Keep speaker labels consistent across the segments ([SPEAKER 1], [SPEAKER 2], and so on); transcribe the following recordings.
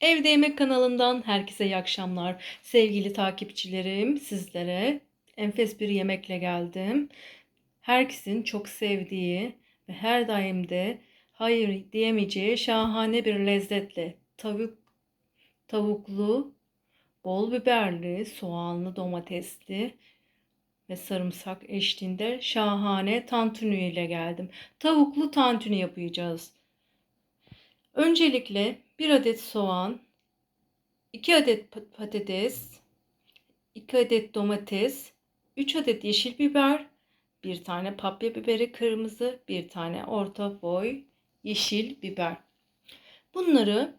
[SPEAKER 1] Evde Yemek kanalından herkese iyi akşamlar. Sevgili takipçilerim, sizlere enfes bir yemekle geldim. Herkesin çok sevdiği ve her daim de hayır diyemeyeceği şahane bir lezzetle tavuk tavuklu, bol biberli, soğanlı, domatesli ve sarımsak eşliğinde şahane tantuni ile geldim. Tavuklu tantuni yapacağız. Öncelikle 1 adet soğan, 2 adet pa- patates, 2 adet domates, 3 adet yeşil biber, 1 tane papya biberi kırmızı, 1 tane orta boy yeşil biber. Bunları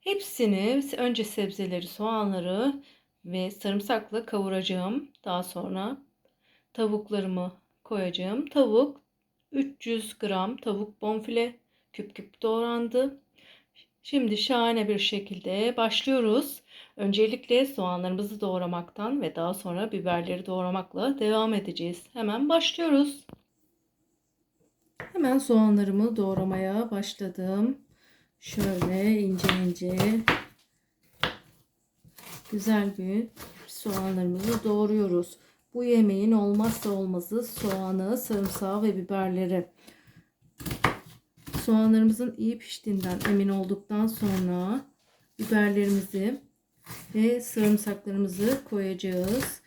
[SPEAKER 1] hepsini önce sebzeleri, soğanları ve sarımsakla kavuracağım. Daha sonra tavuklarımı koyacağım. Tavuk 300 gram tavuk bonfile küp küp doğrandı. Şimdi şahane bir şekilde başlıyoruz. Öncelikle soğanlarımızı doğramaktan ve daha sonra biberleri doğramakla devam edeceğiz. Hemen başlıyoruz. Hemen soğanlarımı doğramaya başladım. Şöyle ince ince güzel bir soğanlarımızı doğruyoruz. Bu yemeğin olmazsa olmazı soğanı, sarımsağı ve biberleri. Soğanlarımızın iyi piştiğinden emin olduktan sonra biberlerimizi ve sarımsaklarımızı koyacağız.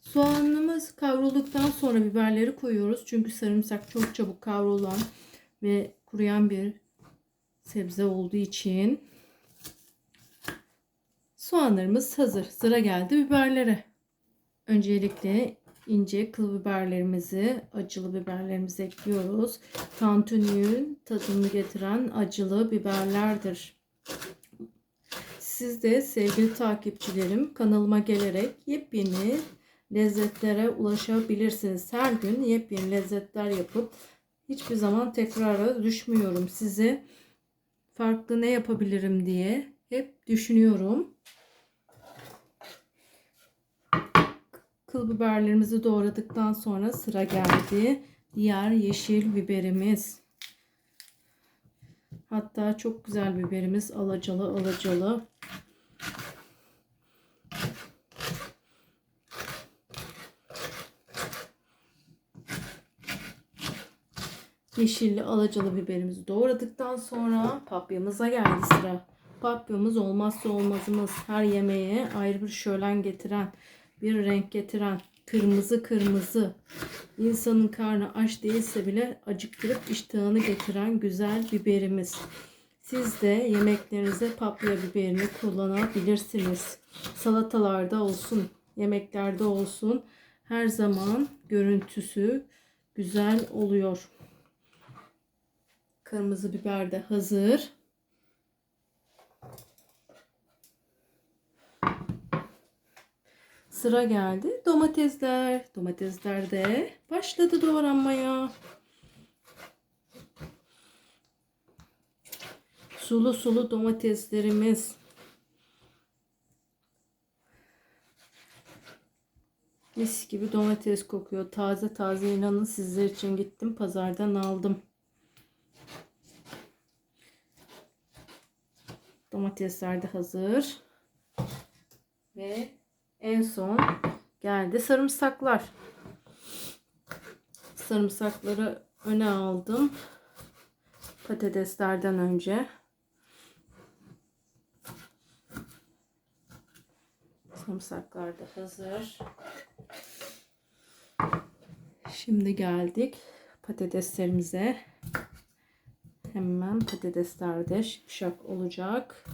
[SPEAKER 1] Soğanımız kavrulduktan sonra biberleri koyuyoruz. Çünkü sarımsak çok çabuk kavrulan ve kuruyan bir sebze olduğu için soğanlarımız hazır. Sıra geldi biberlere. Öncelikle ince kıl biberlerimizi, acılı biberlerimizi ekliyoruz. Tantuninin tadını getiren acılı biberlerdir. Siz de sevgili takipçilerim kanalıma gelerek yepyeni lezzetlere ulaşabilirsiniz. Her gün yepyeni lezzetler yapıp hiçbir zaman tekrara düşmüyorum. Size farklı ne yapabilirim diye hep düşünüyorum. Kıl biberlerimizi doğradıktan sonra sıra geldi. Diğer yeşil biberimiz. Hatta çok güzel biberimiz alacalı alacalı. Yeşilli alacalı biberimizi doğradıktan sonra papyamıza geldi sıra. Papyamız olmazsa olmazımız. Her yemeğe ayrı bir şölen getiren, bir renk getiren, kırmızı kırmızı. İnsanın karnı aç değilse bile acıktırıp iştahını getiren güzel biberimiz. Siz de yemeklerinize papya biberini kullanabilirsiniz. Salatalarda olsun, yemeklerde olsun her zaman görüntüsü güzel oluyor. Kırmızı biber de hazır. Sıra geldi domatesler. Domatesler de başladı doğranmaya. Sulu sulu domateslerimiz. Mis gibi domates kokuyor. Taze taze inanın sizler için gittim pazardan aldım. Domatesler de hazır. Ve en son geldi sarımsaklar. Sarımsakları öne aldım. Patateslerden önce. Sarımsaklar da hazır. Şimdi geldik patateslerimize. Hemen patatesler de şipşak olacak.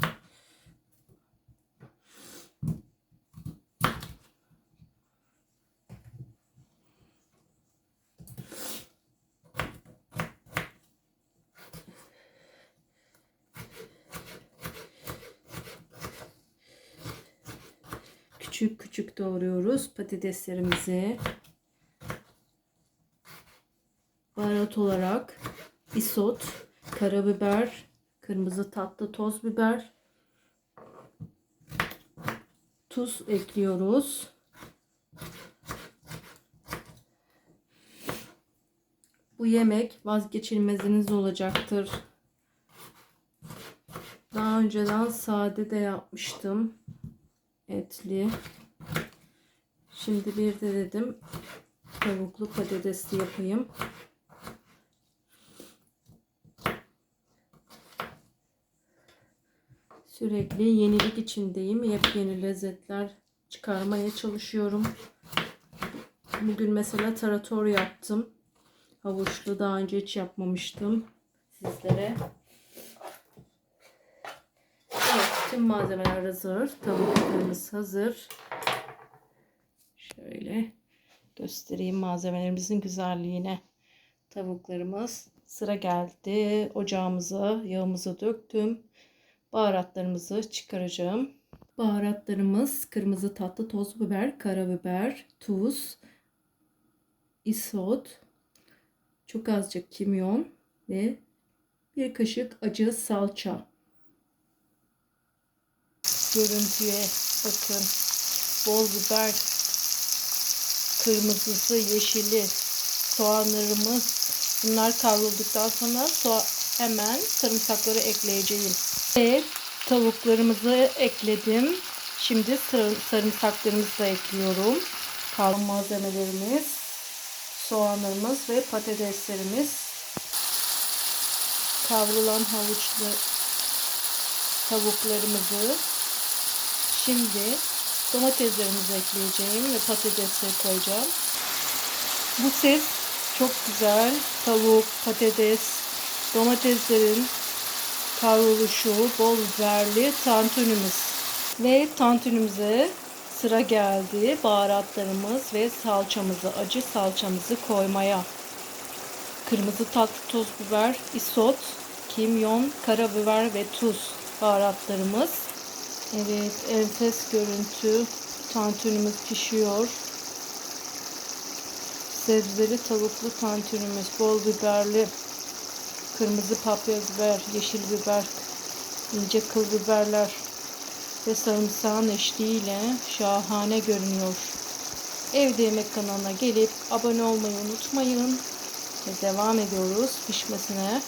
[SPEAKER 1] Küçük küçük doğruyoruz patateslerimizi. Baharat olarak isot, karabiber, kırmızı tatlı toz biber, tuz ekliyoruz. Bu yemek vazgeçilmeziniz olacaktır. Daha önceden sade de yapmıştım. Etli. Şimdi bir de dedim tavuklu patatesli yapayım. Sürekli yenilik içindeyim. Yepyeni lezzetler çıkarmaya çalışıyorum. Bugün mesela tarator yaptım. Havuçlu daha önce hiç yapmamıştım sizlere. Evet, tüm malzemeler hazır. Tavuklarımız hazır. Şöyle göstereyim malzemelerimizin güzelliğine. Tavuklarımız sıra geldi. Ocağımıza yağımızı döktüm. Baharatlarımızı çıkaracağım. Baharatlarımız kırmızı tatlı toz biber, karabiber, tuz, isot, çok azıcık kimyon ve bir kaşık acı salça. Görüntüye bakın. Bol biber, kırmızısı, yeşili, soğanlarımız. Bunlar kavrulduktan sonra hemen sarımsakları ekleyeceğim. Ve tavuklarımızı ekledim. Şimdi sarımsaklarımızı da ekliyorum. Kalan malzemelerimiz, soğanlarımız ve patateslerimiz. Kavrulan havuçlu tavuklarımızı şimdi domateslerimizi ekleyeceğim ve patatesleri koyacağım. Bu ses çok güzel. Tavuk, patates, domateslerin kavruluşu, bol biberli tantunimiz. Ve tantunimize sıra geldi. Baharatlarımız ve salçamızı, acı salçamızı koymaya. Kırmızı tatlı toz biber, isot, kimyon, karabiber ve tuz baharatlarımız. Evet, enfes görüntü. Tantunimiz pişiyor. Sebzeli tavuklu tantunimiz, bol biberli, kırmızı papya biber, yeşil biber, ince kıl biberler ve sarımsağın eşliğiyle şahane görünüyor. Evde Yemek kanalına gelip abone olmayı unutmayın. Ve devam ediyoruz pişmesine.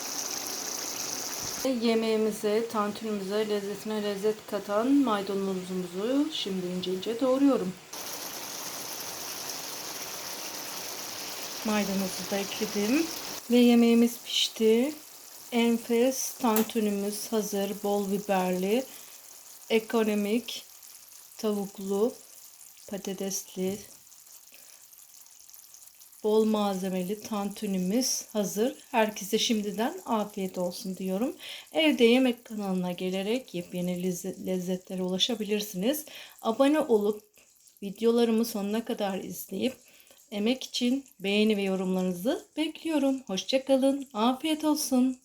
[SPEAKER 1] Yemeğimize, tantunimize, lezzetine lezzet katan maydanozumuzu şimdi ince ince doğruyorum. Maydanozu da ekledim. Ve yemeğimiz pişti. Enfes tantunimiz hazır. Bol biberli, ekonomik, tavuklu, patatesli, bol malzemeli tantunimiz hazır. Herkese şimdiden afiyet olsun diyorum. Evde yemek kanalına gelerek yepyeni lezzetlere ulaşabilirsiniz. Abone olup videolarımı sonuna kadar izleyip emek için beğeni ve yorumlarınızı bekliyorum. Hoşçakalın. Afiyet olsun.